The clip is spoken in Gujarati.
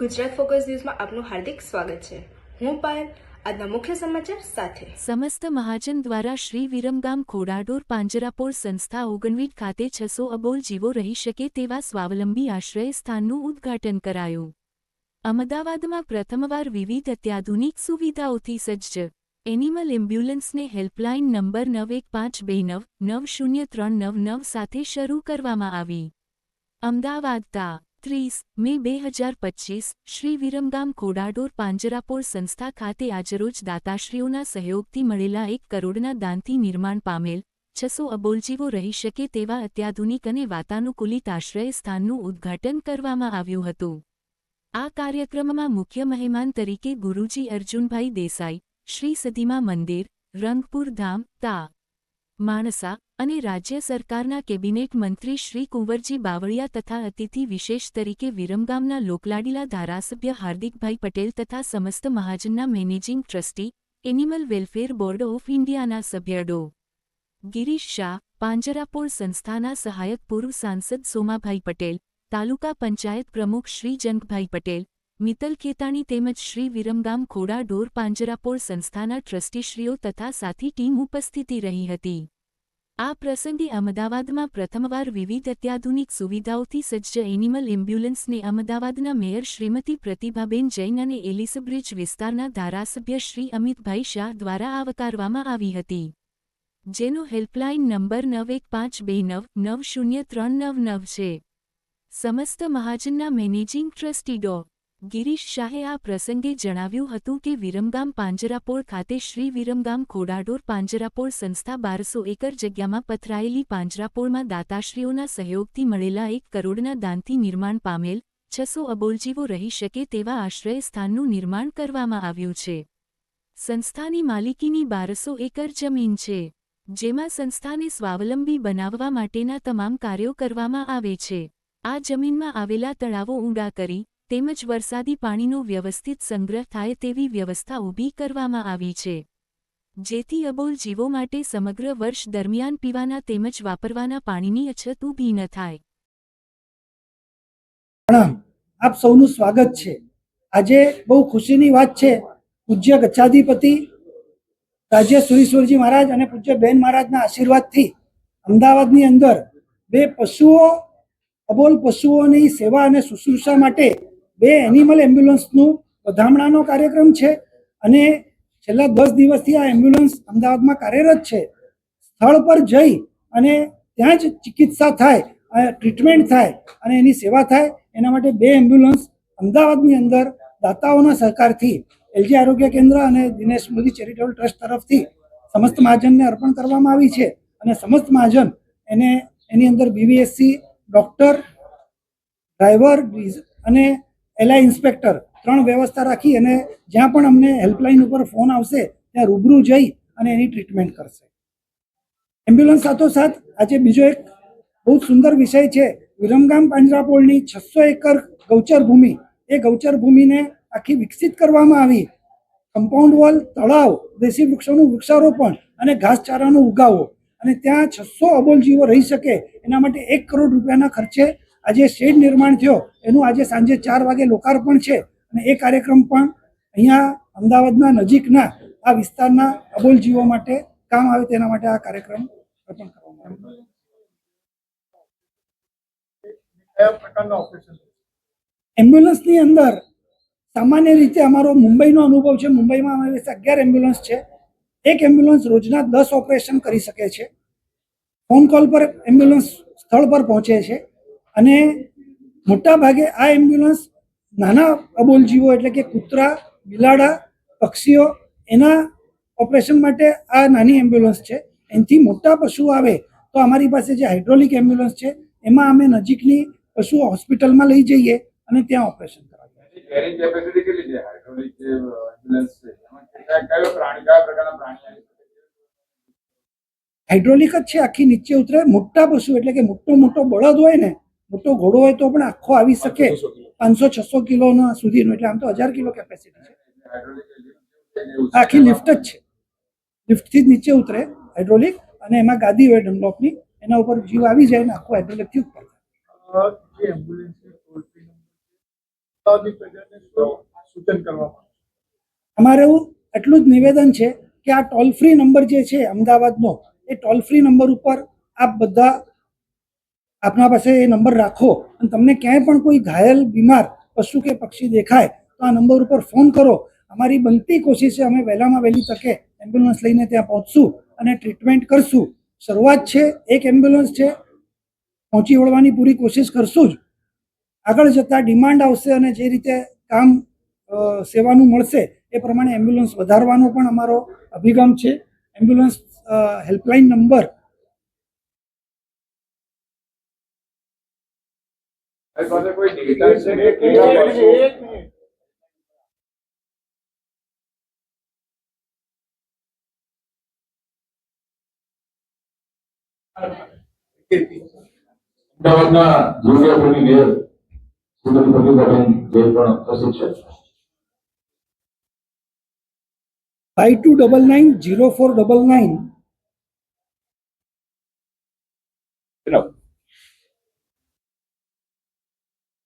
ગુજરાત ફોકસ ન્યૂઝમાં આપનું હાર્દિક સ્વાગત છે. હું પાયલ, આજના મુખ્ય સમાચાર સાથે. સમસ્ત મહાજન દ્વારા શ્રી વિરમગામ ખોડાડોર પાંજરાપોળ સંસ્થા ઓગણવીટ ખાતે છસો અબોલ જીવો રહી શકે તેવા સ્વાવલંબી આશ્રય સ્થાનનું ઉદ્ઘાટન કરાયું. અમદાવાદમાં પ્રથમવાર વિવિધ અત્યાધુનિક સુવિધાઓથી સજ્જ. એનિમલ એમ્બ્યુલન્સને હેલ્પલાઇન નંબર નવ એક પાંચ બે નવ નવ શૂન્ય ત્રણ નવ નવ સાથે શરૂ કરવામાં આવી. અમદાવાદ તા ત્રીસ મે બે હજાર પચીસ, શ્રી વિરમગામ ખોડાડોર પાંજરાપોળ સંસ્થા ખાતે આજરોજ દાતાશ્રીઓના સહયોગથી મળેલા એક કરોડના દાનથી નિર્માણ પામેલ છસો અબોલજીવો રહી શકે તેવા અત્યાધુનિક અને વાતાનુકૂલિત આશ્રય સ્થાનનું ઉદ્ઘાટન કરવામાં આવ્યું હતું. આ કાર્યક્રમમાં મુખ્ય મહેમાન તરીકે ગુરુજી અર્જુનભાઈ દેસાઈ, શ્રી સદીમા મંદિર, રંગપુર ધામ, તા માણસા અને રાજ્ય સરકારના કેબિનેટ મંત્રી શ્રી કુંવરજી બાવળિયા તથા અતિથિ વિશેષ તરીકે વિરમગામના લોકલાડીલા ધારાસભ્ય હાર્દિકભાઈ પટેલ તથા સમસ્ત મહાજનના managing trustee, animal welfare board of ઇન્ડિયાના સભ્ય ડો. ગિરીશ શાહ, પાંજરાપોળ સંસ્થાના સહાયક પૂર્વ સાંસદ સોમાભાઈ પટેલ, તાલુકા પંચાયત પ્રમુખ શ્રી જંગભાઈ પટેલ મિત્તલ કેતાણી તેમજ શ્રી વિરમગામ ખોડા ઢોર પાંજરાપોળ સંસ્થાના ટ્રસ્ટીશ્રીઓ તથા સાથી ટીમ ઉપસ્થિતિ રહી હતી. આ પ્રસંગે અમદાવાદમાં પ્રથમવાર વિવિધ અત્યાધુનિક સુવિધાઓથી સજ્જ એનિમલ એમ્બ્યુલન્સને અમદાવાદના મેયર શ્રીમતી પ્રતિભાબેન જૈન અને એલિસબ્રિજ વિસ્તારના ધારાસભ્ય શ્રી અમિતભાઈ શાહ દ્વારા આવકારવામાં આવી હતી. જેનો હેલ્પલાઇન નંબર નવ એક પાંચ બે નવ નવ શૂન્ય ત્રણ નવ નવ છે. સમસ્ત મહાજનના મેનેજિંગ ટ્રસ્ટી ડો. ગિરીશ શાહે આ પ્રસંગે જણાવ્યું હતું કે વિરમગામ પાંજરાપોળ ખાતે શ્રી વિરમગામ ખોડાડોર પાંજરાપોળ સંસ્થા બારસો એકર જગ્યામાં પથરાયેલી પાંજરાપોળમાં દાતાશ્રીઓના સહયોગથી મળેલા એક કરોડના દાનથી નિર્માણ પામેલ છસો અબોલજીવો રહી શકે તેવા આશ્રય સ્થાનનું નિર્માણ કરવામાં આવ્યું છે. સંસ્થાની માલિકીની બારસો એકર જમીન છે, જેમાં સંસ્થાને સ્વાવલંબી બનાવવા માટેના તમામ કાર્યો કરવામાં આવે છે. આ જમીનમાં આવેલા તળાવો ઊંડા કરી તેમજ વરસાદી પાણીનો વ્યવસ્થિત સંગ્રહ થાય તેવી વ્યવસ્થા ઊભી કરવામાં આવી છે. જેથી અબોલ જીવો માટે સમગ્ર વર્ષ દરમિયાન પીવાના તેમજ વાપરવાના પાણીની અછત ઊભી ન થાય. પ્રણામ. આપ સૌનું સ્વાગત છે. આજે બહુ ખુશીની વાત છે. પૂજ્ય ગચ્છાધિપતિ રાજ્ય સુરીશ્વરજી મહારાજ અને પૂજ્ય બેન મહારાજના આશીર્વાદથી અમદાવાદની અંદર બે પશુઓ, અબોલ પશુઓની સેવા અને શુશ્રૂષા માટે બે એનિમલ એમ્બ્યુલન્સનું વધામણાનો કાર્યક્રમ છે અને છેલ્લા દસ દિવસથી આ એમ્બ્યુલન્સ અમદાવાદમાં કાર્યરત છે. સ્થળ પર જઈ અને ત્યાં જ ચિકિત્સા થાય ટ્રીટમેન્ટ થાય અને એની સેવા થાય, એના માટે બે એમ્બ્યુલન્સ અમદાવાદની અંદર દાતાઓના સહકારથી, એલજી આરોગ્ય કેન્દ્ર અને દિનેશ મોદી ચેરિટેબલ ટ્રસ્ટ તરફથી સમસ્ત મહાજનને અર્પણ કરવામાં આવી છે અને સમસ્ત મહાજન એને, એની અંદર બીવીએસસી ડૉક્ટર ડ્રાઈવર અને એલઆઈ ઇન્સ્પેક્ટર ત્રણ વ્યવસ્થા રાખી અને જ્યાં પણ અમને હેલ્પલાઇન ઉપર ફોન આવશે, ત્યાં રૂબરૂ જઈ અને એની ટ્રીટમેન્ટ કરશે. એમ્બ્યુલન્સ સાથોસાથ આજે બીજો એક બહુ સુંદર વિષય છે. વિરમગામ પાંજરાપોળની છસો એકર ગૌચર ભૂમિ. એ ગૌચર ભૂમિને આખી વિકસિત કરવામાં આવી. કમ્પાઉન્ડ વોલ તળાવ, દેશી વૃક્ષોનું વૃક્ષારોપણ અને ઘાસચારાનો ઉગાવો. અને ત્યાં છસો અબોલ જીવો રહી શકે. એના માટે એક કરોડ રૂપિયાના ખર્ચે આજે શેડ નિર્માણ થયો એનું આજે સાંજે ચાર વાગે લોકાર્પણ છે અને એ કાર્યક્રમ પણ અહીંયા અમદાવાદના નજીકના આ વિસ્તારના અબોલજીવો માટે કામ આવે તેના માટે આ કાર્યક્રમ અર્પણ કરવામાં આવ્યો. એમ્બ્યુલન્સની અંદર સામાન્ય રીતે અમારો મુંબઈનો અનુભવ છે. મુંબઈમાં અમારી પાસે અગિયાર એમ્બ્યુલન્સ છે. એક એમ્બ્યુલન્સ રોજના દસ ઓપરેશન કરી શકે છે. ફોન કોલ પર એમ્બ્યુલન્સ સ્થળ પર પહોંચે છે. અને મોટા ભાગે આ એમ્બ્યુલન્સ નાના અબોલ જીવો એટલે કે કૂતરા બિલાડા પક્ષીઓ એના ઓપરેશન માટે આ નાની એમ્બ્યુલન્સ છે. એનાથી મોટા પશુ આવે તો અમારી પાસે જે હાઇડ્રોલિક એમ્બ્યુલન્સ છે એમાં અમે નજીકની પશુ હોસ્પિટલમાં લઈ જઈએ અને ત્યાં ઓપરેશન કરાવીએ. હાઇડ્રોલિક જ છે આખી નીચે ઉતરે. મોટા પશુ એટલે કે મોટો મોટો બળદ હોય ને મોટો ઘોડો હોય તો પણ આખો આવી શકે. પાંચસો છસો કિલોનો સુધીનો એટલે આમ તો હજાર કિલો કેપેસિટી છે. આખી લિફ્ટ જ છે. લિફ્ટથી જ નીચે ઉતરે હાઇડ્રોલિક અને એમાં ગાદી હોય ડનલોપની એના ઉપર જીવ આવી જાય ને આખું હાઇડ્રોલિકથી ઉપર. અમારે એવું એટલું જ નિવેદન છે કે આ ટોલ ફ્રી નંબર જે છે અમદાવાદનો એ ટોલ ફ્રી નંબર ઉપર આપ બધા આપના પાસે એ નંબર રાખો અને તમને ક્યાંય પણ કોઈ ઘાયલ, બીમાર, પશુ કે પક્ષી દેખાય, તો આ નંબર ઉપર ફોન કરો. અમારી બનતી કોશિશ છે અમે વહેલામાં વહેલી તકે એમ્બ્યુલન્સ લઈને ત્યાં પહોંચશું અને ટ્રીટમેન્ટ કરશું. શરૂઆત છે, એક એમ્બ્યુલન્સ છે, પહોંચી વળવાની પૂરી કોશિશ કરશું જ. આગળ જતાં ડિમાન્ડ આવશે અને જે રીતે કામ સેવાનું મળશે, એ પ્રમાણે એમ્બ્યુલન્સ વધારવાનો પણ અમારો અભિગમ છે. એમ્બ્યુલન્સ હેલ્પલાઇન નંબર પાસે કોઈ ડેટા છે? કે એક મિનિટ અમદાવાદના જિલ્લાપુરની મેયર શ્રીમતી પ્રતિભાબેન જે પણ પ્રસિદ્ધ છે. Five two double nine zero four double nine